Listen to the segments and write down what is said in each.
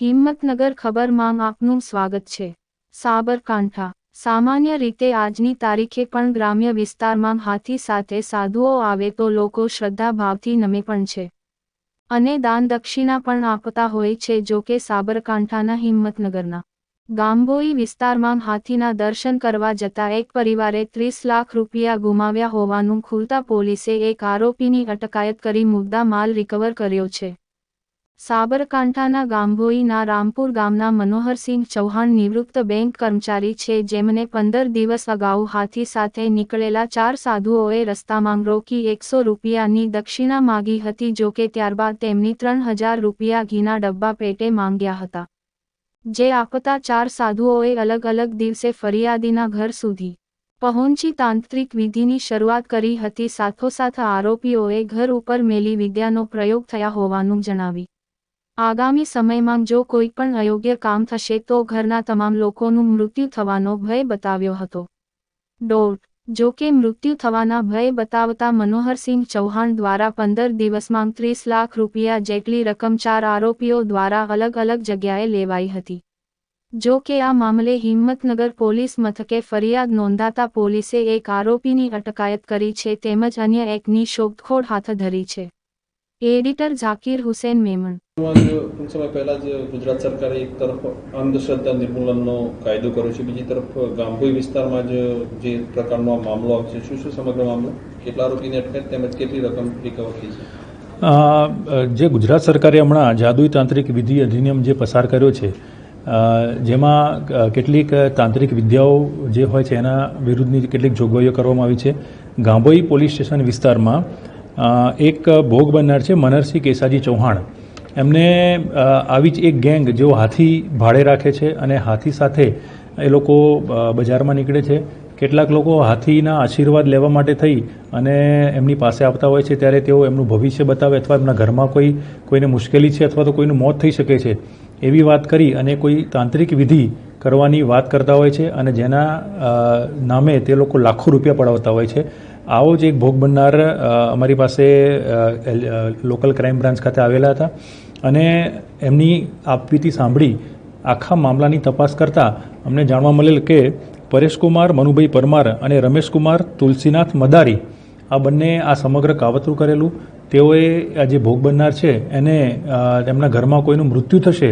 હિંમતનગર ખબરમાં આપનું સ્વાગત છે. સાબરકાંઠા. સામાન્ય રીતે આજની તારીખે પણ ગ્રામ્ય વિસ્તારમાં હાથી સાથે સાધુઓ આવે તો લોકો શ્રદ્ધાભાવથી નમે પણ છે. અને દાન દક્ષિણા પણ આપતા હોય છે જો કે સાબરકાંઠાના હિંમતનગરના. ગાંભોઈ વિસ્તારમાં હાથીના દર્શન કરવા જતા એક પરિવારે ત્રીસ લાખ રૂપિયા ગુમાવ્યા હોવાનું ખુલતા પોલીસે એક આરોપીની અટકાયત કરી મુદ્દા માલ રિકવર કર્યો છે. સાબરકાંઠાના ગાંભોઈના રામપુર ગામના મનોહરસિંહ ચૌહાણ નિવૃત્ત બેંક કર્મચારી છે, જેમને પંદર દિવસ અગાઉ હાથી સાથે નીકળેલા ચાર સાધુઓએ રસ્તામાં રોકી એકસો રૂપિયાની દક્ષિણા માગી હતી જોકે ત્યારબાદ તેમની ત્રણ હજાર રૂપિયા ઘીના ડબ્બા પેટે માંગ્યા હતા. જે આપતા ચાર સાધુઓએ અલગ અલગ દિવસે ફરિયાદીના ઘર સુધી પહોંચી તાંત્રિક વિધિની શરૂઆત કરી હતી. સાથોસાથ આરોપીઓએ ઘર ઉપર મેલી વિદ્યાનો પ્રયોગ થયા હોવાનું જણાવી આગામી સમયમાં જો કોઈ પણ અયોગ્ય કામ થશે તો ઘરના તમામ લોકોનું મૃત્યુ થવાનો ભય બતાવ્યો હતો. ડોટ જો કે મૃત્યુ થવાના ભય બતાવતા મનોહરસિંહ ચૌહાણ દ્વારા પંદર દિવસમાં ત્રીસ લાખ રૂપિયા જેટલી રકમ ચાર આરોપીઓ દ્વારા અલગ અલગ જગ્યાએ લેવાઈ હતી. જો કે આ મામલે હિંમતનગર પોલીસ મથકે ફરિયાદ નોંધાતા પોલીસે એક આરોપીની અટકાયત કરી છે તેમજ અન્ય એકની શોધખોળ હાથ ધરી છે. એડિટર ઝાકીર હુસેન મેમણ ટૂંક સમય પહેલા જ ગુજરાત સરકારે એક તરફ અંધશ્રદ્ધા નિર્મૂલનનો કાયદો કર્યો છે બીજી તરફ ગામભોઈ વિસ્તારમાં જ જે પ્રકારનો આ મામલો આવશે છે શું શું સમગ્ર મામલો કેટલા આરોપીની અટકાયત તેમજ કેટલી રકમ રિકવર થઈ છે જે ગુજરાત સરકારે હમણાં જાદુઈ તાંત્રિક વિધિ અધિનિયમ જે પસાર કર્યો છે જેમાં કેટલીક તાંત્રિક વિદ્યાઓ જે હોય છે એના વિરુદ્ધની કેટલીક જોગવાઈઓ કરવામાં આવી છે ગાંભોઈ પોલીસ સ્ટેશન વિસ્તારમાં એક ભોગ બનનાર છે મનરસિંહ કેસાજી ચૌહાણ. એમને આવી જ એક ગેંગ જેઓ હાથી ભાડે રાખે છે અને હાથી સાથે એ લોકો બજારમાં નીકળે છે. કેટલાક લોકો હાથીના આશીર્વાદ લેવા માટે થઈ અને એમની પાસે આવતા હોય છે ત્યારે તેઓ એમનું ભવિષ્ય બતાવે અથવા એમના ઘરમાં કોઈ, કોઈને મુશ્કેલી છે અથવા તો કોઈનું મોત થઈ શકે છે. એવી વાત કરી અને કોઈ તાંત્રિક વિધિ કરવાની વાત કરતા હોય છે અને જેના નામે તે લોકો લાખો રૂપિયા પડાવતા હોય છે. આવો જ એક ભોગ બનનાર અમારી પાસે લોકલ ક્રાઇમ બ્રાન્ચ ખાતે આવેલા હતા. અને એમની આપવીતી સાંભળી, આખા મામલાની તપાસ કરતાં અમને જાણવા મળેલ કે પરેશકુમાર મનુભાઈ પરમાર અને રમેશકુમાર તુલસીનાથ મદારી, આ બંને આ સમગ્ર કાવતરું કરેલું તેઓએ આ જે ભોગ બનનાર છે, એને તેમના ઘરમાં કોઈનું મૃત્યુ થશે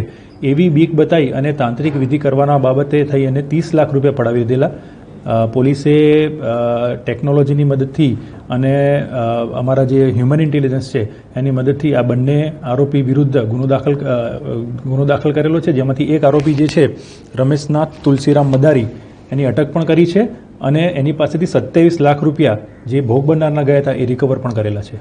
એવી બીક બતાવી અને તાંત્રિક વિધિ કરવાના બાબતે થઈ અને ત્રીસ લાખ રૂપિયા પડાવી દીધેલા. પોલીસે ટેકનોલોજીની મદદથી અને અમારા જે હ્યુમન ઇન્ટેલિજન્સ છે, એની મદદથી આ બંને આરોપી વિરુદ્ધ ગુનો દાખલ ગુનો દાખલ કરેલો છે. જેમાંથી એક આરોપી જે છે, રમેશનાથ તુલસીરામ મદારી, એની અટક પણ કરી છે અને એની પાસેથી સત્યાવીસ લાખ રૂપિયા જે ભોગ બનનારના ગયા હતા એ રિકવર પણ કરેલા છે.